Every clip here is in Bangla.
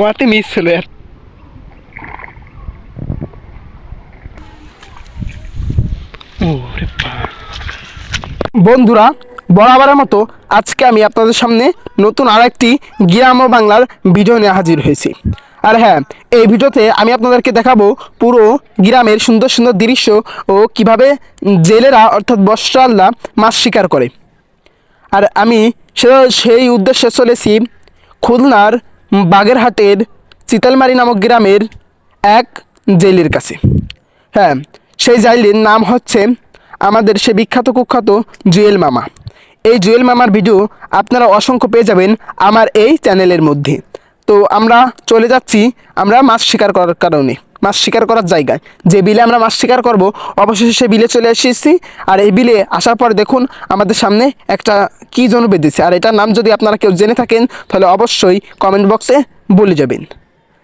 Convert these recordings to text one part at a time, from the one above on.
ওয়াতে মিস আর বন্ধুরা, বরাবরের মতো আজকে আমি আপনাদের সামনে নতুন আরেকটি গ্রাম ও বাংলার ভিডিও নিয়ে হাজির হয়েছি। আর হ্যাঁ এই ভিডিওতে আমি আপনাদেরকে দেখাবো পুরো গ্রামের সুন্দর সুন্দর দৃশ্য ও কীভাবে জেলেরা, অর্থাৎ বস্ত্রাল্লা মাছ শিকার করে। আর আমি সেই উদ্দেশ্যে চলেছি খুলনার বাগেরহাটের চিতালমারি নামক গ্রামের এক জেলের কাছে। হ্যাঁ সেই জাইলের নাম হচ্ছে আমাদের সে বিখ্যাত কুখ্যাত জুয়েল মামা। এই জুয়েল মামার ভিডিও আপনারা অসংখ্য পেয়ে যাবেন আমার এই চ্যানেলের মধ্যে। তো আমরা চলে যাচ্ছি, আমরা মাছ শিকার করার কারণে। মাছ শিকার করার জায়গায়। যে বিলে আমরা মাছ শিকার করব, অবশেষে সে বিলে চলে এসেছি। আর এই বিলে আসার পর দেখুন, আমাদের সামনে একটা কী যেন বেঁধেছে। আর এটার নাম যদি আপনারা কেউ জেনে থাকেন, তাহলে অবশ্যই কমেন্ট বক্সে বলে যাবেন।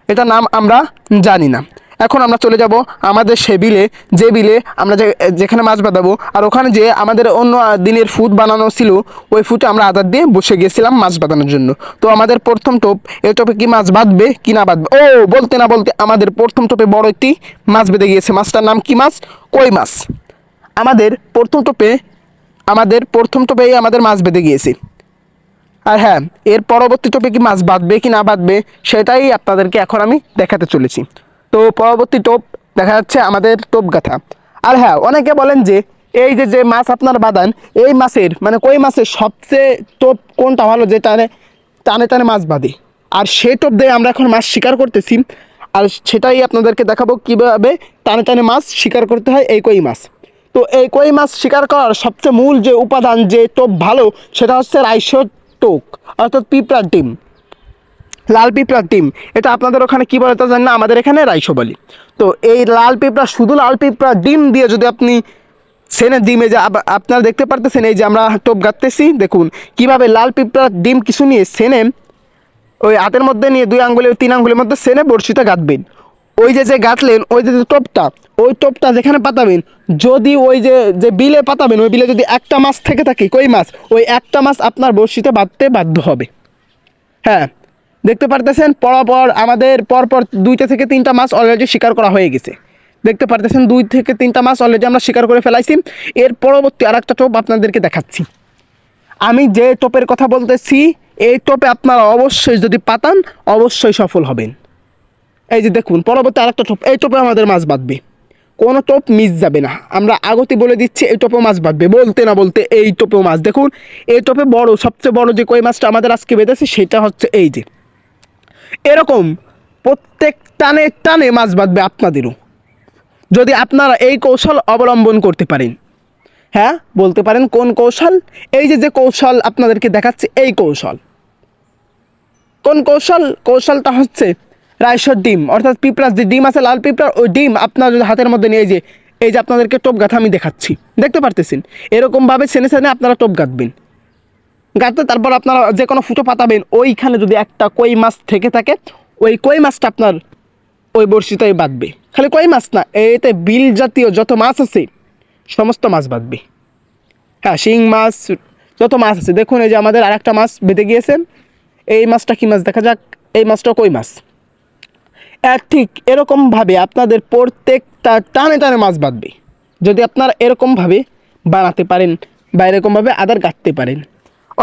এটার নাম আমরা জানি না। এখন আমরা চলে যাব আমাদের সে বিলে, যে বিলে আমরা যেখানে মাছ বাঁধাবো। আর ওখানে যে আমাদের অন্য দিনের ফুড বানানো ছিল, ওই ফুটে আমরা আদার দিয়ে বসে গিয়েছিলাম মাছ বাঁধানোর জন্য। তো আমাদের প্রথম টোপ এই টোপে কি মাছ বাঁধবে, কি না বাঁধবে? ও, বলতে না বলতে আমাদের প্রথম টোপে বড় একটি মাছ বেঁধে গিয়েছে। মাছটার নাম কি মাছ? কই মাছ? আমাদের প্রথম টোপে, আমাদের প্রথম টোপেই আমাদের মাছ বেঁধে গিয়েছে। আর হ্যাঁ এর পরবর্তী টোপে কি মাছ বাঁধবে, কি না বাঁধবে, সেটাই আপনাদেরকে এখন আমি দেখাতে চলেছি। তো পরবর্তী টোপ দেখা যাচ্ছে আমাদের টোপ গাথা। আর হ্যাঁ অনেকে বলেন যে এই যে যে মাছ আপনার বাঁধান এই মাছের মানে কই মাছের সবচেয়ে টোপ কোনটা ভালো যে টানে টানে টানে মাছ বাঁধে আর সেই টোপ দিয়ে আমরা এখন মাছ শিকার করতেছি। আর সেটাই আপনাদেরকে দেখাবো কীভাবে টানে টানে মাছ শিকার করতে হয় এই কই মাছ। তো এই কই মাছ শিকার করার সবচেয়ে মূল যে উপাদান যে টোপ ভালো, সেটা হচ্ছে রাইসর টোক, অর্থাৎ পিঁপড়ার ডিম। লাল পিঁপড়ার ডিম। এটা আপনাদের ওখানে কী বলে তা জানি না, আমাদের এখানে রাইসো বলি। তো এই লাল পিঁপড়া শুধু লাল পিঁপড়ার ডিম দিয়ে যদি আপনি সেনের ডিমে যে আপনারা দেখতে পারতেছেন, এই যে আমরা টোপ গাঁততেছি, দেখুন কীভাবে লাল পিঁপড়ার ডিম কিছু নিয়ে সেনে ওই হাতের মধ্যে নিয়ে দুই আঙ্গুলের তিন আঙ্গুলের মধ্যে সেনে বড়শিতে গাঁথবেন ওই যে যে গাঁথলেন ওই যে যে টোপটা, ওই টোপটা যেখানে পাতাবেন, যদি ওই যে যে বিলে পাতাবেন, ওই বিলে যদি একটা মাছ থেকে থাকে, কই মাছ, ওই একটা মাছ আপনার বড়শিতে বাঁধতে বাধ্য হবে। হ্যাঁ দেখতে পারতেছেন, পরপর আমাদের পরপর দুইটা থেকে তিনটা মাছ অলরেডি শিকার করা হয়ে গেছে। দেখতে পারতেছেন, দুই থেকে তিনটা মাছ অলরেডি আমরা শিকার করে ফেলাইছি। এর পরবর্তী আর একটা টোপ আপনাদেরকে দেখাচ্ছি। আমি যে টোপের কথা বলতেছি, এই টোপে আপনারা অবশ্যই যদি পাতান, অবশ্যই সফল হবেন। এই যে দেখুন, পরবর্তী আরেকটা টোপ, এই টোপে আমাদের মাছ বাঁধবে। কোনো টোপ মিস যাবে না। আমরা আগতে বলে দিচ্ছি, এই টোপে মাছ বাঁধবে। বলতে না বলতে এই টোপেও মাছ। দেখুন, এই টোপে বড়, সবচেয়ে বড় যে কই মাছটা আমাদের আজকে বেঁধেছে, সেটা হচ্ছে এই যে। এরকম প্রত্যেক টানে টানে মাছ বাঁধবে আপনাদেরও। যদি আপনারা এই কৌশল অবলম্বন করতে পারেন। হ্যাঁ বলতে পারেন কোন কৌশল? এই যে যে কৌশল আপনাদেরকে দেখাচ্ছে, এই কৌশল। কোন কৌশল? কৌশলটা হচ্ছে রাইসর ডিম, অর্থাৎ পিঁপড়ার যে ডিম আছে, লাল পিঁপড়ার, ওই ডিম আপনার যদি হাতের মধ্যে নিয়ে যে, এই যে আপনাদেরকে টোপ গাঁথা আমি দেখাচ্ছি। দেখতে পারতেছেন? এরকমভাবে সেনে সেনে আপনারা টোপ গাঁথবেন। গাঁথতে তারপর আপনারা যে কোনো ফুটো পাতাবেন, ওইখানে যদি একটা কই মাছ থেকে থাকে, ওই কই মাছটা আপনার ওই বড়শিটাই বাঁধবে। খালি কই মাছ না, এতে বিল জাতীয় যত মাছ আছে, সমস্ত মাছ বাঁধবে। হ্যাঁ শিং মাছ, যত মাছ আছে। দেখুন এই যে আমাদের আর একটা মাছ বেঁধে গিয়েছে। এই মাছটা কী মাছ? দেখা যাক, এই মাছটা কই মাছ? ঠিক এরকমভাবে আপনাদের প্রত্যেকটা টানে টানে মাছ বাঁধবে। যদি আপনারা এরকমভাবে বানাতে পারেন বা এরকমভাবে আদার গাঁথতে পারেন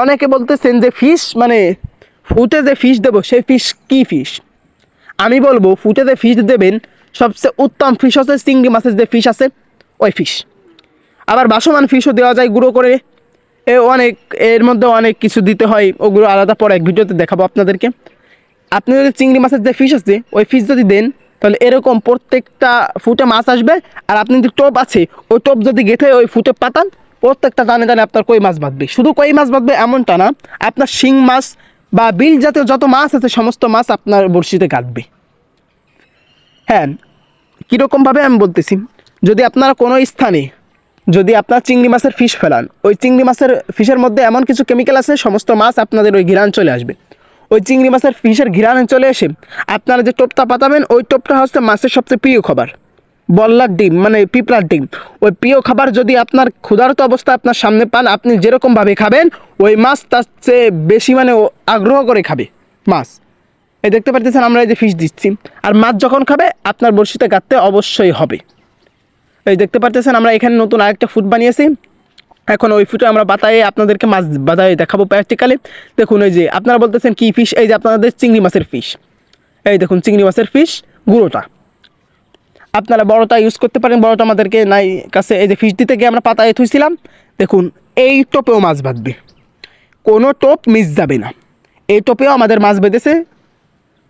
অনেকে বলতেছেন যে ফিশ মানে ফুটে যে ফিশ দেবো, সেই ফিশ কী ফিশ আমি বলব, ফুটে যে ফিশ দেবেন, সবচেয়ে উত্তম ফিশ হচ্ছে চিংড়ি মাছের যে ফিশ আছে, ওই ফিশ আবার বাসমান ফিশও দেওয়া যায় গুঁড়ো করে। এ অনেক, এর মধ্যে অনেক কিছু দিতে হয়, ওগুলো আলাদা পরে এক ভিডিওতে দেখাবো আপনাদেরকে। আপনি যদি চিংড়ি মাছের যে ফিশ আছে, ওই ফিশ যদি দেন, তাহলে এরকম প্রত্যেকটা ফুটে মাছ আসবে, আর আপনি যদি টোপ আছে, ওই টোপ যদি গেঁথে ওই ফুটে পাতান প্রত্যেকটা টানে টানে আপনার কই মাছ বাঁধবে? শুধু কই মাছ বাঁধবে এমনটা না, আপনার শিং মাছ বা বিল জাতীয় যত মাছ আছে, সমস্ত মাছ আপনার বড়শিতে কাটবে। হ্যাঁ কীরকমভাবে আমি বলতেছি, যদি আপনারা কোনো স্থানে, যদি আপনার চিংড়ি মাছের ফিশ ফেলান, ওই চিংড়ি মাছের ফিশের মধ্যে এমন কিছু কেমিক্যাল আছে, সমস্ত মাছ আপনাদের ওই ঘিরান চলে আসবে। ওই চিংড়ি মাছের ফিশের ঘিরান চলে এসে আপনারা যে টোপটা পাতাবেন, ওই টোপটা হচ্ছে মাছের সবচেয়ে প্রিয় খাবার। বল্লার ডিম মানে পিঁপড়ার ডিম। ওই প্রিয় খাবার যদি আপনার ক্ষুধার্ত অবস্থা আপনার সামনে পান, আপনি যেরকমভাবে খাবেন, ওই মাছ তার চেয়ে বেশি মানে আগ্রহ করে খাবে, মাছ। এই দেখতে পারতেছেন আমরা এই যে ফিশ দিচ্ছি। আর মাছ যখন খাবে, আপনার বড়শিতে গাঁততে অবশ্যই হবে। এই দেখতে পারতেছেন আমরা এখানে নতুন আরেকটা ফুড বানিয়েছি। এখন ওই ফুটে আমরা বাতায়ে আপনাদেরকে মাছ বাতায়ে দেখাবো প্র্যাকটিক্যালি দেখুন এই যে, আপনারা বলতেছেন কি ফিশ এই যে আপনাদের চিংড়ি মাছের ফিশ এই দেখুন, চিংড়ি মাছের ফিশ গুঁড়োটা। আপনারা বড়টা ইউজ করতে পারেন, বড়টা আমাদেরকে নাই কাছে, এই যে ফিশ দিতে গিয়ে আমরা পাতায় থুইছিলাম, দেখুন, এই টোপেও মাছ বাঁধবে। কোনো টোপ মিস যাবে না। এই টোপেও আমাদের মাছ বেঁধেছে।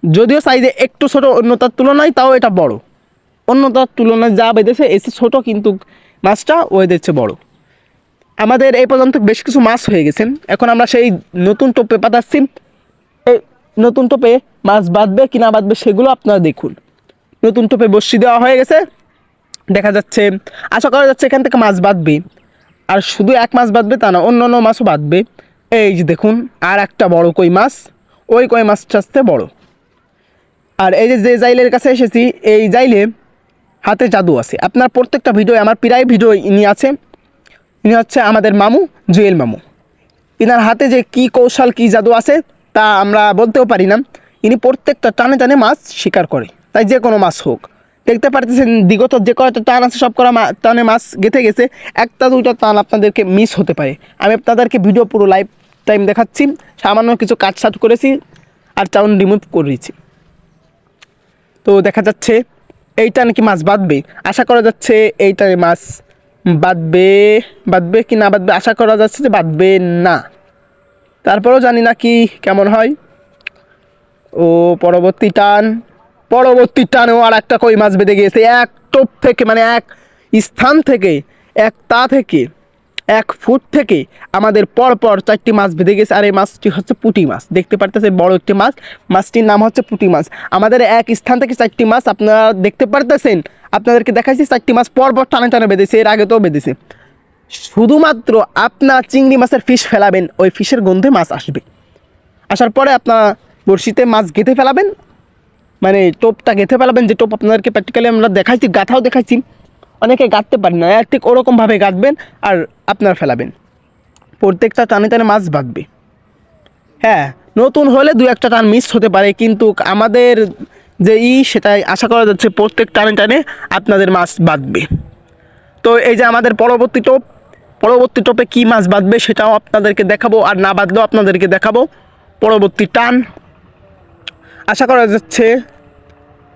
যদিও সাইজে একটু ছোট, অন্যতার তুলনায় তাও এটা বড়। অন্যতার তুলনায় যা বেঁধেছে এসে ছোট কিন্তু মাছটা ওই দিচ্ছে বড়। আমাদের এই পর্যন্ত বেশ কিছু মাছ হয়ে গেছেন এখন আমরা সেই নতুন টোপে পাতাচ্ছি। এই নতুন টোপে মাছ বাঁধবে, কিনা বাঁধবে, সেগুলো আপনারা দেখুন। নতুন টোপে বসি দেওয়া হয়ে গেছে। দেখা যাচ্ছে, আশা করা যাচ্ছে এখান থেকে মাছ বাঁধবে। আর শুধু এক মাছ বাঁধবে তা না, অন্য অন্য মাছও বাঁধবে। এই যে দেখুন, আর একটা বড় কই মাছ। ওই কই মাছটা আসতে বড়। আর এই যে যে জাইলের কাছে এসেছি, এই জাইলে হাতে জাদু আছে। আপনার প্রত্যেকটা ভিডিও, আমার প্রায় ভিডিও ইনি আছে। ইনি হচ্ছে আমাদের মামু, জুয়েল মামু। ইনার হাতে যে কি কৌশল, কি জাদু আছে, তা আমরা বলতেও পারি না। ইনি প্রত্যেকটা টানে টানে মাছ শিকার করে। তাই যে কোনো মাছ হোক। দেখতে পারতেছেন বিগত যে কয়টা টান আছে, সব করা টানে মাছ গেঁথে গেছে। একটা, দুইটা টান আপনাদেরকে মিস হতে পারে। আমি আপনাদেরকে ভিডিও পুরো লাইভ টাইম দেখাচ্ছি। সামান্য কিছু কাট সাট করেছি আর টাউন রিমুভ করেছি। তো দেখা যাচ্ছে এইটা নাকি মাছ বাঁধবে? আশা করা যাচ্ছে এইটারে মাছ বাঁধবে বাঁধবে কি না বাঁধবে? আশা করা যাচ্ছে যে বাঁধবে না। তারপরেও জানি না কি কেমন হয়। ও, পরবর্তী টান। পরবর্তী টানেও আর একটা কই মাছ বেঁধে গিয়েছে। এক টোপ থেকে মানে এক স্থান থেকে, এক তা থেকে, এক ফুট থেকে আমাদের পর পর চারটি মাছ বেঁধে গেছে। আর এই মাছটি হচ্ছে পুঁটি মাছ। দেখতে পারতেছে বড় একটি মাছ। মাছটির নাম হচ্ছে পুঁটি মাছ। আমাদের এক স্থান থেকে চারটি মাছ, আপনারা দেখতে পারতেছেন, আপনাদেরকে দেখাইছি চারটি মাছ পর পর টানে টানে বেঁধেছে, এর আগে তো বেঁধেছে। শুধুমাত্র আপনার চিংড়ি মাছের ফিশ ফেলাবেন, ওই ফিশের গন্ধে মাছ আসবে। আসার পরে আপনার বড়শিতে মাছ গেঁথে ফেলাবেন মানে টোপটা গেঁথে ফেলাবেন যে টোপ আপনাদেরকে প্র্যাকটিক্যালি আমরা দেখাইছি, গাঁথাও দেখাইছি। অনেকে গাঁথতে পারেন না ঠিক ওরকমভাবে গাঁথবেন আর আপনার ফেলাবেন। প্রত্যেকটা টানে টানে মাছ বাঁধবে হ্যাঁ নতুন হলে দু একটা টান মিস হতে পারে, কিন্তু আমাদের যে ই, সেটাই আশা করা যাচ্ছে প্রত্যেক টানে টানে আপনাদের মাছ বাঁধবে তো এই যে আমাদের পরবর্তী টোপ, পরবর্তী টোপে কী মাছ বাঁধবে সেটাও আপনাদেরকে দেখাবো, আর না বাঁধলেও আপনাদেরকে দেখাবো। পরবর্তী টান আশা করা যাচ্ছে,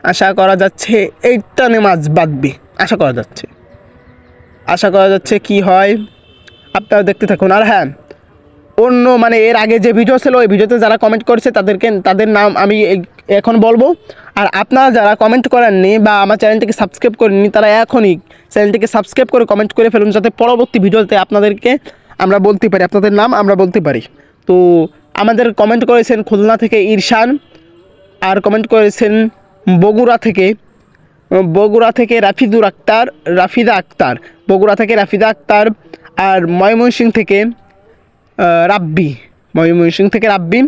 আশা করা যাচ্ছে এই টানে মাছ বাঁধবে। আশা করা যাচ্ছে। আশা করা যাচ্ছে কি হয়? আপনারা দেখতে থাকুন। আর হ্যাঁ অন্য মানে এর আগে যে ভিডিও ছিল, ওই ভিডিওতে যারা কমেন্ট করেছে, তাদেরকে, তাদের নাম আমি এখন বলব। আর আপনারা যারা কমেন্ট করেননি বা আমার চ্যানেলটিকে সাবস্ক্রাইব করেননি, তারা এখনই চ্যানেলটিকে সাবস্ক্রাইব করে কমেন্ট করে ফেলুন, যাতে পরবর্তী ভিডিওতে আপনাদেরকে আমরা বলতে পারি, আপনাদের নাম আমরা বলতে পারি। তো আমাদের কমেন্ট করেছেন খুলনা থেকে ইরশান। আর কমেন্ট করেছেন বগুড়া থেকে বগুড়া থেকে রাফিদুর আক্তার, রাফিদা আক্তার, বগুড়া থেকে রাফিদা আক্তার আর ময়মনসিং থেকে রাব্বি ময়মনসিং থেকে রাব্বি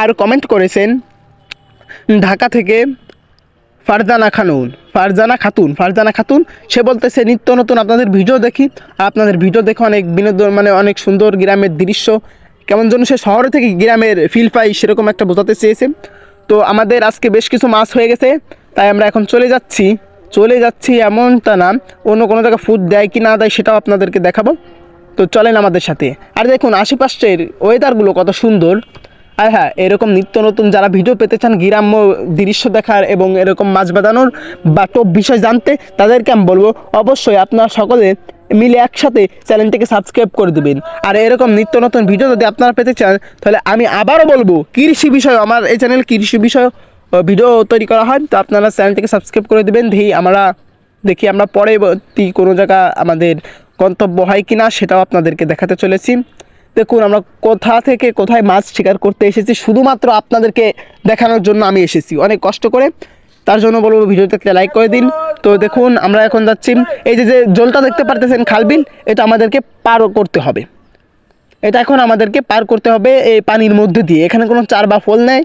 আর কমেন্ট করেছেন ঢাকা থেকে ফারজানা খানুন ফারজানা খাতুন ফারজানা খাতুন, সে বলতেছে, নিত্য নতুন আপনাদের ভিডিও দেখি আপনাদের ভিডিও দেখে অনেক বিনোদন মানে অনেক সুন্দর গ্রামের দৃশ্য, কেমন যেন সে শহরে থেকে গ্রামের ফিল পাই, সেরকম একটা বোঝাতে চেয়েছে। তো আমাদের আজকে বেশ কিছু মাছ হয়ে গেছে, তাই আমরা এখন চলে যাচ্ছি। চলে যাচ্ছি এমনটা না, অন্য কোনো জায়গায় ফুড দেয় কি না দেয় সেটাও আপনাদেরকে দেখাবো। তো চলেন আমাদের সাথে। আর দেখুন, আশেপাশের ওয়েদারগুলো কত সুন্দর। আর হ্যাঁ এরকম নিত্য নতুন যারা ভিডিও পেতে চান গ্রাম্য দৃশ্য দেখার এবং এরকম মাছ বাঁধানোর বা টপ বিষয় জানতে, তাদেরকে আমি বলব অবশ্যই আপনারা সকলে মিলে একসাথে চ্যানেলটিকে সাবস্ক্রাইব করে দেবেন। আর এরকম নিত্য নতুন ভিডিও যদি আপনারা পেতে চান, তাহলে আমি আবারও বলব, কৃষি বিষয়, আমার এই চ্যানেল কৃষি বিষয় ভিডিও তৈরি করা হয়, তো আপনারা চ্যানেলটিকে সাবস্ক্রাইব করে দেবেন। দেখি আমরা দেখি আমরা পরবর্তী কোনো জায়গা আমাদের গন্তব্য হয় কি না সেটাও আপনাদেরকে দেখাতে চলেছি। দেখুন, আমরা কোথা থেকে কোথায় মাছ শিকার করতে এসেছি, শুধুমাত্র আপনাদেরকে দেখানোর জন্য আমি এসেছি। অনেক কষ্ট করে। তার জন্য বলব ভিডিওতে একটা লাইক করে দিন। তো দেখুন, আমরা এখন যাচ্ছি। এই যে যে জলটা দেখতে পারতেছেন, খালবিল, এটা আমাদেরকে পার করতে হবে। এটা এখন আমাদেরকে পার করতে হবে এই পানির মধ্যে দিয়ে। এখানে কোনো চার বা ফল নেই।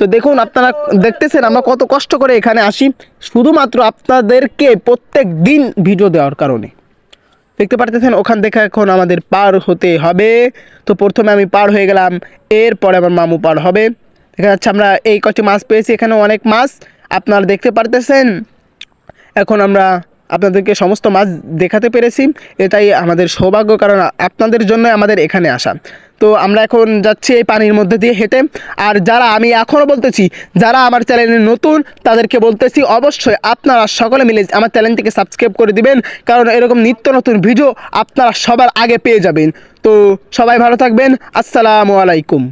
তো দেখুন, আপনারা দেখতেছেন, আমরা কত কষ্ট করে এখানে আসি। শুধুমাত্র আপনাদেরকে প্রত্যেক দিন ভিডিও দেওয়ার কারণে। দেখতে পারতেছেন, ওখান থেকে এখন আমাদের পার হতে হবে। তো প্রথমে আমি পার হয়ে গেলাম, এরপরে আমার মামু পার হবে। দেখা যাচ্ছে আমরা এই কটি মাছ পেয়েছি এখানে অনেক মাছ। আপনারা দেখতে পারতেছেন, এখন আমরা আপনাদেরকে সমস্ত মাছ দেখাতে পেরেছি। এটাই আমাদের সৌভাগ্য, কারণ আপনাদের জন্য আমাদের এখানে আসা। তো আমরা এখন যাচ্ছি এই পানির মধ্যে দিয়ে হেঁটে। আর যারা আমি এখনও বলতেছি, যারা আমার চ্যানেলে নতুন, তাদেরকে বলতেছি অবশ্যই আপনারা সকলে মিলে আমার চ্যানেলটিকে সাবস্ক্রাইব করে দিবেন, কারণ এরকম নিত্য নতুন ভিডিও আপনারা সবার আগে পেয়ে যাবেন। তো সবাই ভালো থাকবেন। আসসালামু আলাইকুম।